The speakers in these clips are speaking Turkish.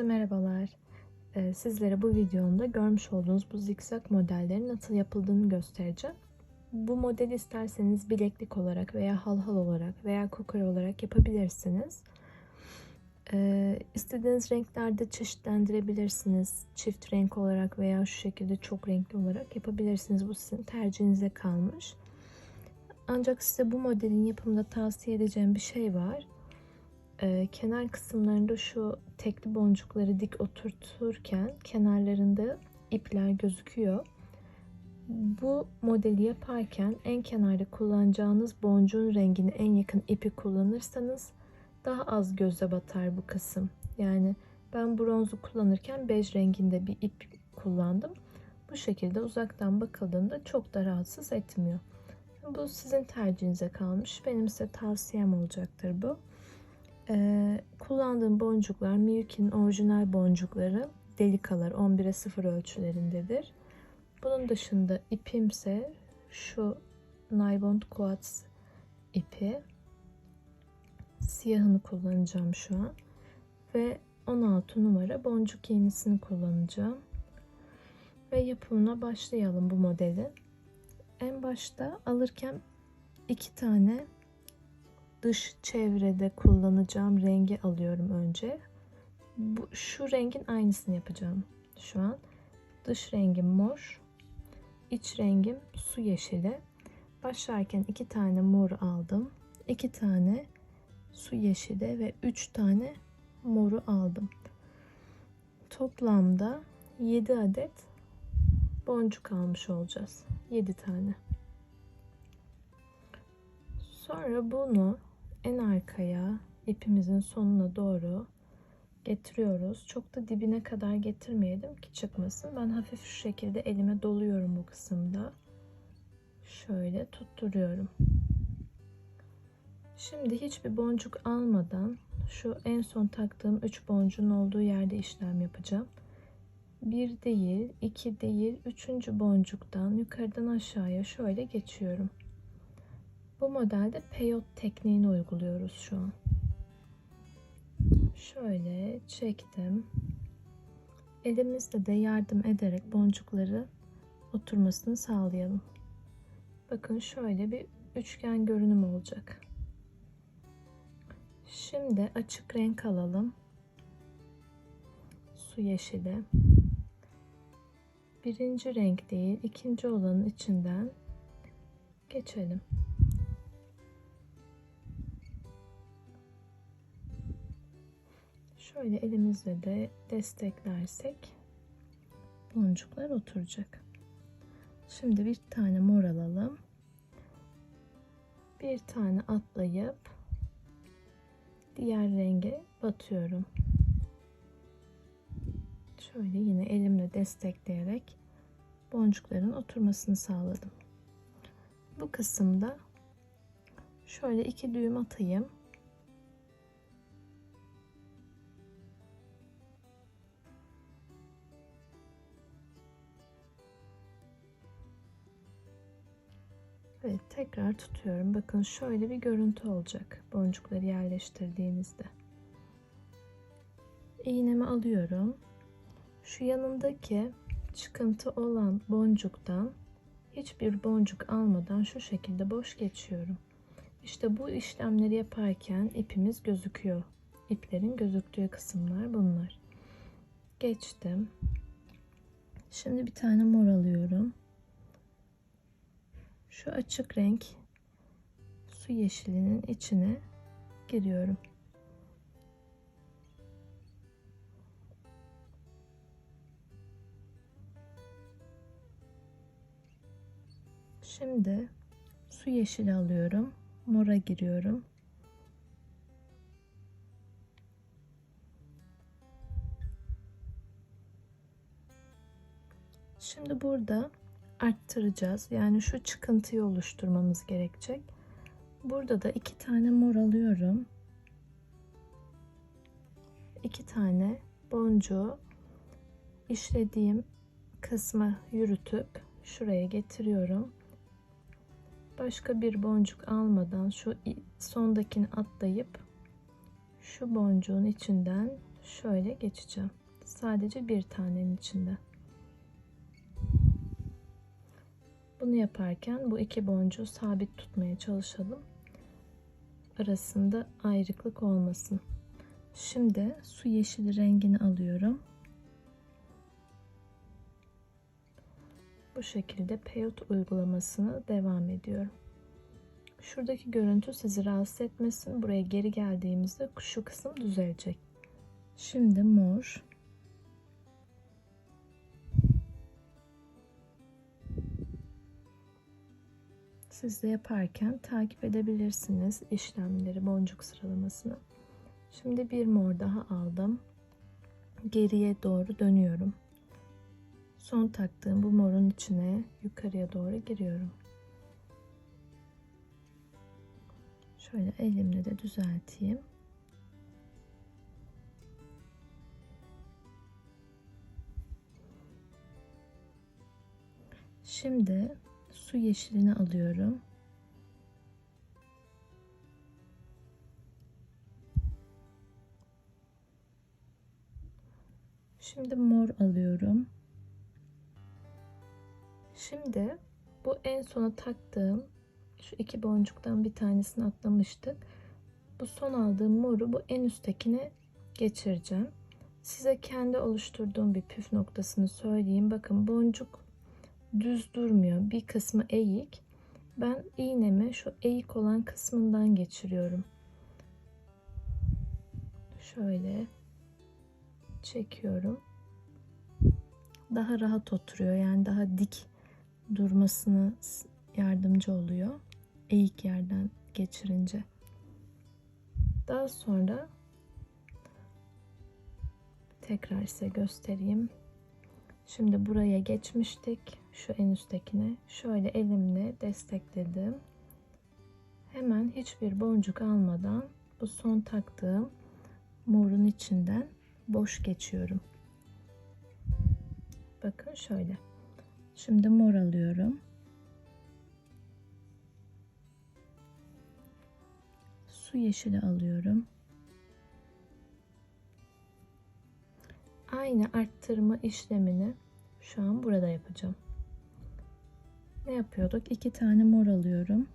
Herkese merhabalar. Ee, sizlere bu videomda görmüş olduğunuz bu zikzak modellerin nasıl yapıldığını göstereceğim. Bu modeli isterseniz bileklik olarak veya halhal olarak veya kokoy olarak yapabilirsiniz. Ee, istediğiniz renklerde çeşitlendirebilirsiniz. Çift renk olarak veya şu şekilde çok renkli olarak yapabilirsiniz. Bu sizin tercihinize kalmış. Ancak size bu modelin yapımında tavsiye edeceğim bir şey var. Ee, kenar kısımlarında şu tekli boncukları dik oturturken kenarlarında ipler gözüküyor. Bu modeli yaparken en kenarda kullanacağınız boncuğun rengine en yakın ipi kullanırsanız daha az göze batar bu kısım. Yani ben bronzu kullanırken bej renginde bir ip kullandım. Bu şekilde uzaktan bakıldığında çok da rahatsız etmiyor. Bu sizin tercihinize kalmış. Benim size tavsiyem olacaktır bu. Ee, kullandığım boncuklar Miyuki'nin orijinal boncukları delikalar 11'e 0 ölçülerindedir. Bunun dışında ipimse şu Naybond Quartz ipi siyahını kullanacağım şu an ve 16 numara boncuk iğnesini kullanacağım ve yapımına başlayalım bu modeli. En başta alırken iki tane dış çevrede kullanacağım rengi alıyorum önce. Bu, şu rengin aynısını yapacağım şu an. Dış rengim mor, iç rengim su yeşili. Başlarken iki tane mor aldım. iki tane su yeşili ve üç tane moru aldım. Toplamda 7 adet boncuk almış olacağız. 7 tane. Sonra bunu en arkaya ipimizin sonuna doğru getiriyoruz. Çok da dibine kadar getirmeyelim ki çıkmasın. Ben hafif şu şekilde elime doluyorum bu kısımda. Şöyle tutturuyorum. Şimdi hiçbir boncuk almadan şu en son taktığım 3 boncuğun olduğu yerde işlem yapacağım. Bir değil, iki değil, üçüncü boncuktan yukarıdan aşağıya şöyle geçiyorum. Bu modelde peyot tekniğini uyguluyoruz şu an. Şöyle çektim. Elimizle de yardım ederek boncukları oturmasını sağlayalım. Bakın şöyle bir üçgen görünüm olacak. Şimdi açık renk alalım. Su yeşili. Birinci renk değil, ikinci olanın içinden geçelim. Şöyle elimizle de desteklersek boncuklar oturacak. Şimdi bir tane mor alalım. Bir tane atlayıp diğer renge batıyorum. Şöyle yine elimle destekleyerek boncukların oturmasını sağladım. Bu kısımda şöyle iki düğüm atayım. Tekrar tutuyorum. Bakın şöyle bir görüntü olacak boncukları yerleştirdiğinizde. İğnemi alıyorum. Şu yanındaki çıkıntı olan boncuktan hiçbir boncuk almadan şu şekilde boş geçiyorum. İşte bu işlemleri yaparken ipimiz gözüküyor. İplerin gözüktüğü kısımlar bunlar. Geçtim. Şimdi bir tane mor alıyorum. Şu açık renk su yeşilinin içine giriyorum. Şimdi su yeşili alıyorum. Mora giriyorum. Şimdi burada arttıracağız. Yani şu çıkıntıyı oluşturmamız gerekecek. Burada da iki tane mor alıyorum. İki tane boncuğu işlediğim kısma yürütüp şuraya getiriyorum. Başka bir boncuk almadan şu sondakini atlayıp şu boncuğun içinden şöyle geçeceğim. Sadece bir tanenin içinde. Bunu yaparken bu iki boncuğu sabit tutmaya çalışalım. Arasında ayrıklık olmasın. Şimdi su yeşili rengini alıyorum. Bu şekilde peyot uygulamasını devam ediyorum. Şuradaki görüntü sizi rahatsız etmesin. Buraya geri geldiğimizde şu kısım düzelecek. Şimdi mor. Siz de yaparken takip edebilirsiniz işlemleri, boncuk sıralamasını. Şimdi bir mor daha aldım. Geriye doğru dönüyorum. Son taktığım bu morun içine yukarıya doğru giriyorum. Şöyle elimle de düzelteyim. Şimdi su yeşilini alıyorum. Şimdi mor alıyorum. Şimdi bu en sona taktığım şu iki boncuktan bir tanesini atlamıştık. Bu son aldığım moru bu en üsttekine geçireceğim. Size kendi oluşturduğum bir püf noktasını söyleyeyim. Bakın boncuk düz durmuyor. Bir kısmı eğik. Ben iğnemi şu eğik olan kısmından geçiriyorum. Şöyle çekiyorum. Daha rahat oturuyor. Yani daha dik durmasına yardımcı oluyor. Eğik yerden geçirince. Daha sonra tekrar size göstereyim. Şimdi buraya geçmiştik. Şu en üsttekine şöyle elimle destekledim. Hemen hiçbir boncuk almadan bu son taktığım morun içinden boş geçiyorum. Bakın şöyle. Şimdi mor alıyorum. Su yeşili alıyorum. Aynı arttırma işlemini şu an burada yapacağım. Ne yapıyorduk? İki tane mor alıyorum.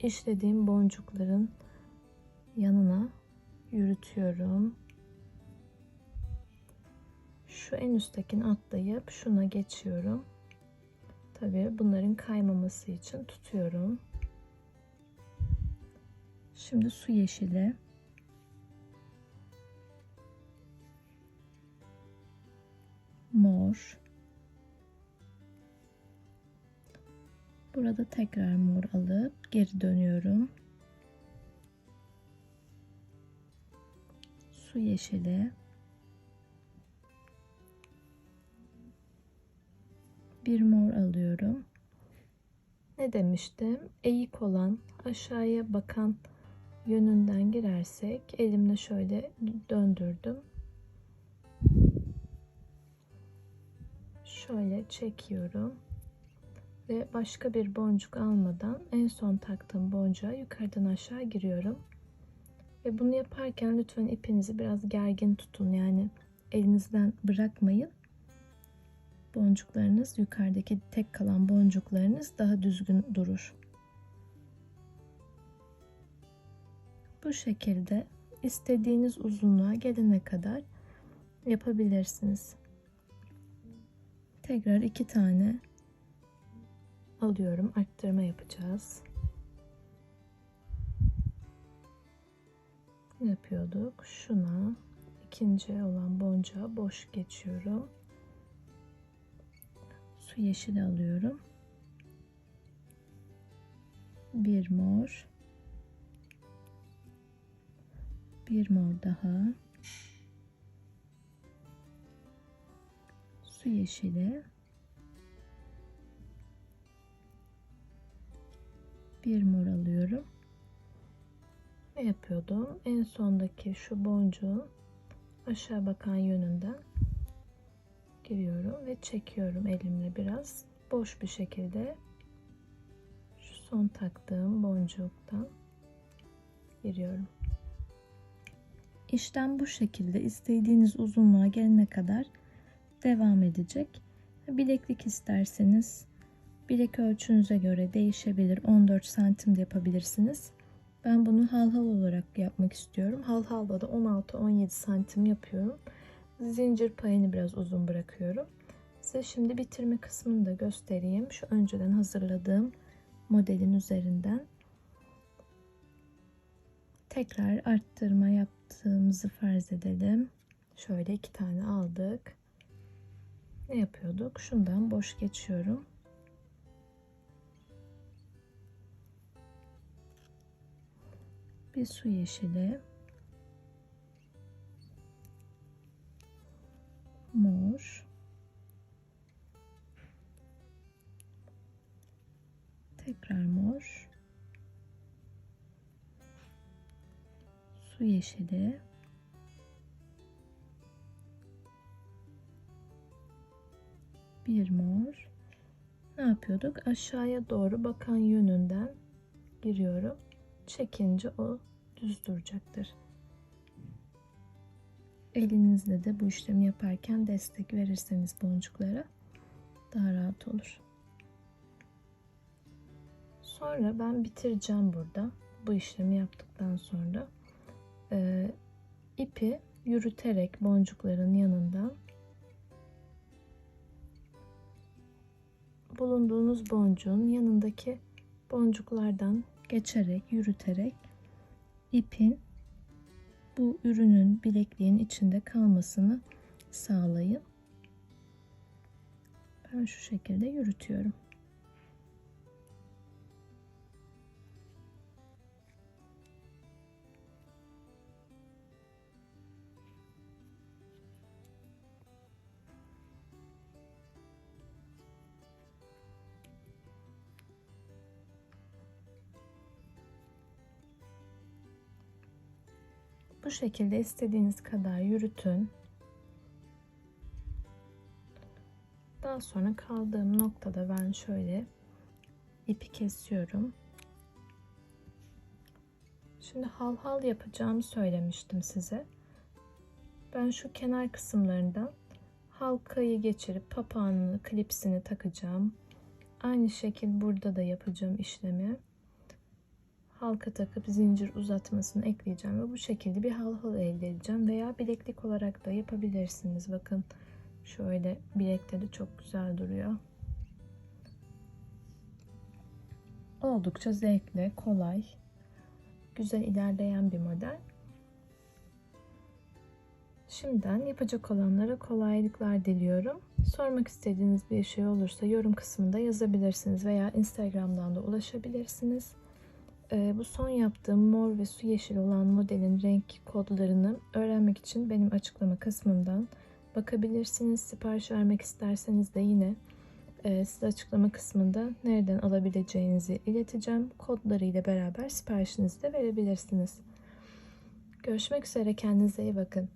İşlediğim boncukların yanına yürütüyorum. Şu en üsttekini atlayıp şuna geçiyorum. Tabii bunların kaymaması için tutuyorum. Şimdi su yeşili. Mor. Burada tekrar mor alıp geri dönüyorum. Su yeşili. Bir mor alıyorum. Ne demiştim? Eğik olan, aşağıya bakan yönünden girersek elimle şöyle döndürdüm. Şöyle çekiyorum ve başka bir boncuk almadan en son taktığım boncuğa yukarıdan aşağı giriyorum. Ve bunu yaparken lütfen ipinizi biraz gergin tutun. Yani elinizden bırakmayın. Boncuklarınız yukarıdaki tek kalan boncuklarınız daha düzgün durur. Bu şekilde istediğiniz uzunluğa gelene kadar yapabilirsiniz. Tekrar iki tane alıyorum. Arttırma yapacağız. Yapıyorduk? Şuna ikinci olan boncuğa boş geçiyorum. Su yeşili alıyorum. Bir mor. Bir mor daha. Su yeşili. Bir mor alıyorum. Ne yapıyordum? En sondaki şu boncuğun aşağı bakan yönünden giriyorum ve çekiyorum elimle biraz boş bir şekilde şu son taktığım boncuktan giriyorum. işlem bu şekilde istediğiniz uzunluğa gelene kadar devam edecek. Bileklik isterseniz bilek ölçünüze göre değişebilir. 14 santim de yapabilirsiniz. Ben bunu hal hal olarak yapmak istiyorum. Hal halda da 16-17 santim yapıyorum. Zincir payını biraz uzun bırakıyorum. Size şimdi bitirme kısmını da göstereyim. Şu önceden hazırladığım modelin üzerinden. Tekrar arttırma yaptığımızı farz edelim. Şöyle iki tane aldık. Ne yapıyorduk? Şundan boş geçiyorum. Bir su yeşili. Mor. Tekrar mor. Su yeşili. Bir mor. Ne yapıyorduk? Aşağıya doğru bakan yönünden giriyorum. Çekince o düz duracaktır. Elinizle de bu işlemi yaparken destek verirseniz boncuklara daha rahat olur. Sonra ben bitireceğim burada. Bu işlemi yaptıktan sonra e, ipi yürüterek boncukların yanından bulunduğunuz boncuğun yanındaki boncuklardan geçerek, yürüterek ipin bu ürünün bilekliğin içinde kalmasını sağlayın. Ben şu şekilde yürütüyorum. Şekilde istediğiniz kadar yürütün. Daha sonra kaldığım noktada ben şöyle ipi kesiyorum. Şimdi hal hal yapacağımı söylemiştim size. Ben şu kenar kısımlarından halkayı geçirip papağanını, klipsini takacağım. Aynı şekil burada da yapacağım işlemi halka takıp zincir uzatmasını ekleyeceğim ve bu şekilde bir hal hal elde edeceğim veya bileklik olarak da yapabilirsiniz. Bakın şöyle bilekte de çok güzel duruyor. Oldukça zevkli, kolay, güzel ilerleyen bir model. Şimdiden yapacak olanlara kolaylıklar diliyorum. Sormak istediğiniz bir şey olursa yorum kısmında yazabilirsiniz veya Instagram'dan da ulaşabilirsiniz. Ee, bu son yaptığım mor ve su yeşil olan modelin renk kodlarını öğrenmek için benim açıklama kısmından bakabilirsiniz. Sipariş vermek isterseniz de yine e, size açıklama kısmında nereden alabileceğinizi ileteceğim. Kodları ile beraber siparişinizi de verebilirsiniz. Görüşmek üzere. Kendinize iyi bakın.